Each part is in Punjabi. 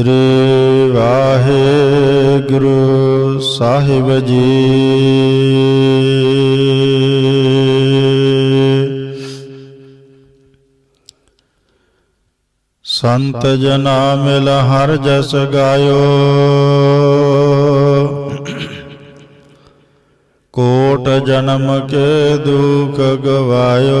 ਸ੍ਰੀ ਵਾਹਿਗੁਰੂ ਸਾਹਿਬ ਜੀ। ਸੰਤ ਜਨਾ ਮਿਲ ਹਰ ਜਸ ਗਾਇਓ। ਕੋਟ ਜਨਮ ਕੇ ਦੁਖ ਗਵਾਇਓ।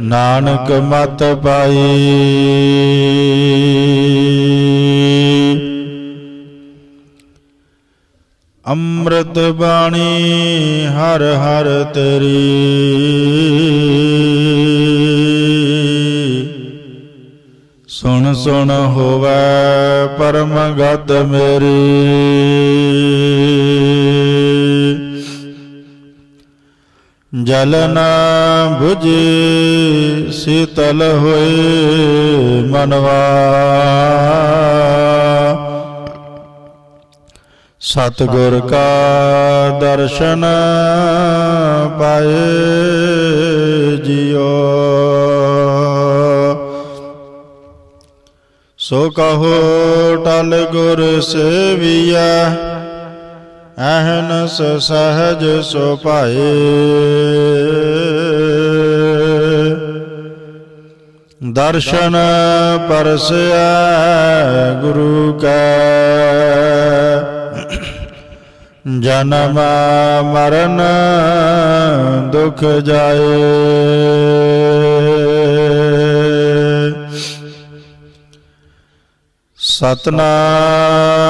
ਨਾਨਕ ਮਤ ਪਾਈ। ਅੰਮ੍ਰਿਤ ਬਾਣੀ ਹਰ ਹਰ ਤੇਰੀ। ਸੁਣ ਸੁਣ ਹੋਵੇ ਪਰਮ ਗਤ ਮੇਰੀ। ਜਲ ਨਾ 부ਜੀ ਸੀਤਲ ਹੋਏ ਮਨਵਾ। ਸਤਿਗੁਰ ਕਾ ਦਰਸ਼ਨ ਪਾਏ ਜਿਉ। ਸੋ ਕਹੋ ਟਲ ਗੁਰ ਸੇਵੀਆ ਅਹਨਸ ਸਹਜ ਸੋ ਪਾਏ ਦਰਸ਼ਨ ਪਰਸਿਆ ਗੁਰੂ ਕੈ। ਜਨਮ ਮਰਨ ਦੁਖ ਜਾਏ। ਸਤਨਾਮ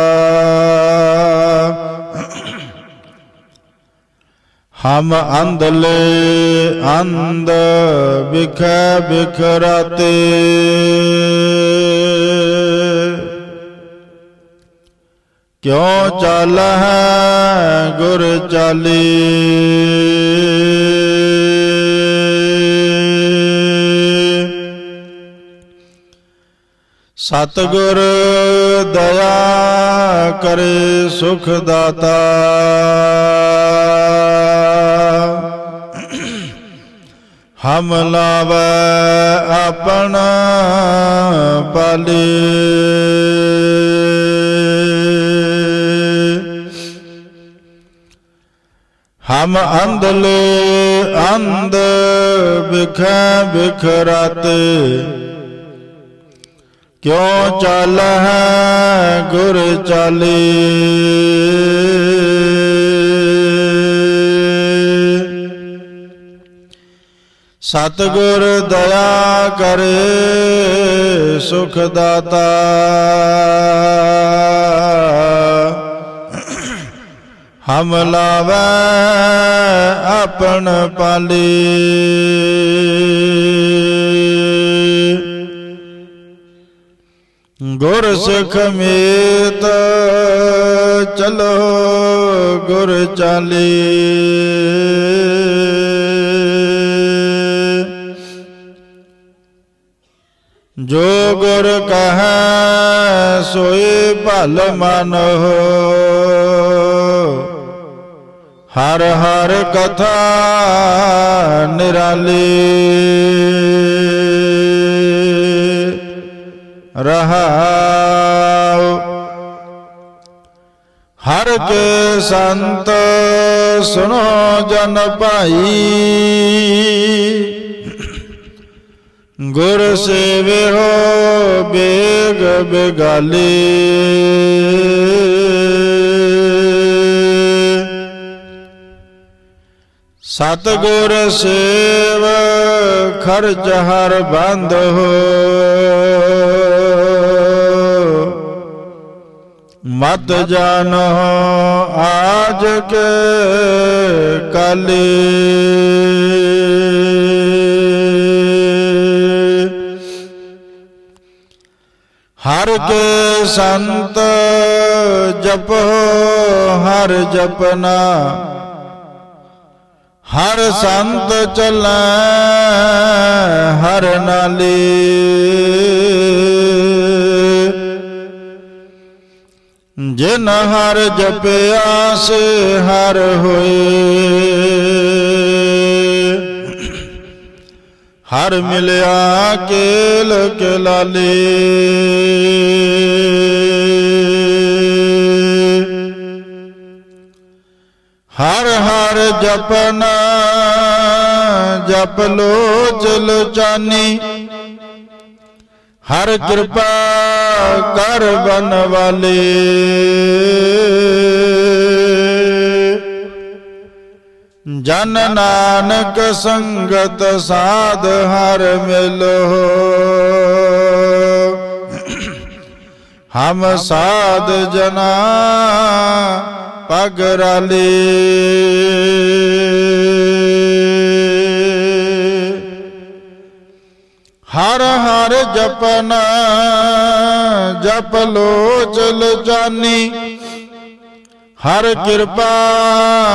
ਹਮ ਅੰਧਲੇ ਅੰਧ ਬਿਖੈ ਬਿਖਰਾਤੇ। ਕਿਉ ਚੱਲ ਹੈ ਗੁਰ ਚਾਲੀ? ਸਤਿਗੁਰ ਦਇਆ ਕਰੇ ਸੁਖ ਦਾਤਾ। ਹਮ ਲਾਵੈ ਆਪਣਾ ਪਾਲੇ। ਹਮ ਅੰਧਲੇ ਅੰਧ ਬਿਖੈ ਬਿਖਰਾਤੇ। ਕਿਉ ਚੱਲ ਹੈ ਗੁਰ ਚਾਲੀ? ਸਤਿਗੁਰ ਦਇਆ ਕਰੇ ਸੁਖ ਦਾਤਾ। ਹਮ ਲਾਵੈ ਆਪਣ ਪਾਲੀ। ਗੁਰ ਸਿੱਖ ਮੀਤ ਚਲੋ ਗੁਰ ਚਾਲੀ। ਜੋ ਗੁਰ ਕਹੈ ਸੋਈ ਭਲ ਮਨ ਹਰ ਹਰ ਕਥਾ ਨਿਰਾਲੀ। ਰਹਾਉ। ਹਰ ਕੇ ਸੰਤ ਸੁਣੋ ਜਨ ਭਾਈ। ਸੇਵਿਓ ਬੇਗ ਬਿਗਾਲੀ। ਸਤ ਗੁਰ ਸੇਵ, ਖਰਚ ਹਰ ਬੰਦ ਹੋ। ਮਤ ਜਾਨੋ ਆਜ ਕੇ ਕਾਲੇ। ਹਰ ਕੇ ਸੰਤ ਜਪੋ, ਹਰ ਜਪਨਾ। ਹਰ ਸੰਤ ਚੱਲੈ, ਹਰ ਨਾਲੀ। ਜਿਨ ਹਰ ਜਪਿਆ, ਸੇ ਹਰ ਹੋਏ। ਹਰ ਮਿਲਿਆ ਕੇਲ ਕਲਾਲੇ ਹਰ ਹਰ ਜਪਨਾ, ਜਪ ਲੋਚ ਲੋਚਾਨੀ ਹਰ ਕਿਰਪਾ ਕਰ ਬਨ ਵਾਲੇ। ਜਨ ਨਾਨਕ ਸੰਗਤ ਸਾਧ ਹਰ ਮਿਲੋ। ਹਮ ਸਾਧ ਜਨਾ ਪਗ ਰਾਲੇ। ਹਰ ਹਰ ਜਪਨਾ ਜਪ ਲੋਚ ਜਾਨੀ। ਹਰ ਕਿਰਪਾ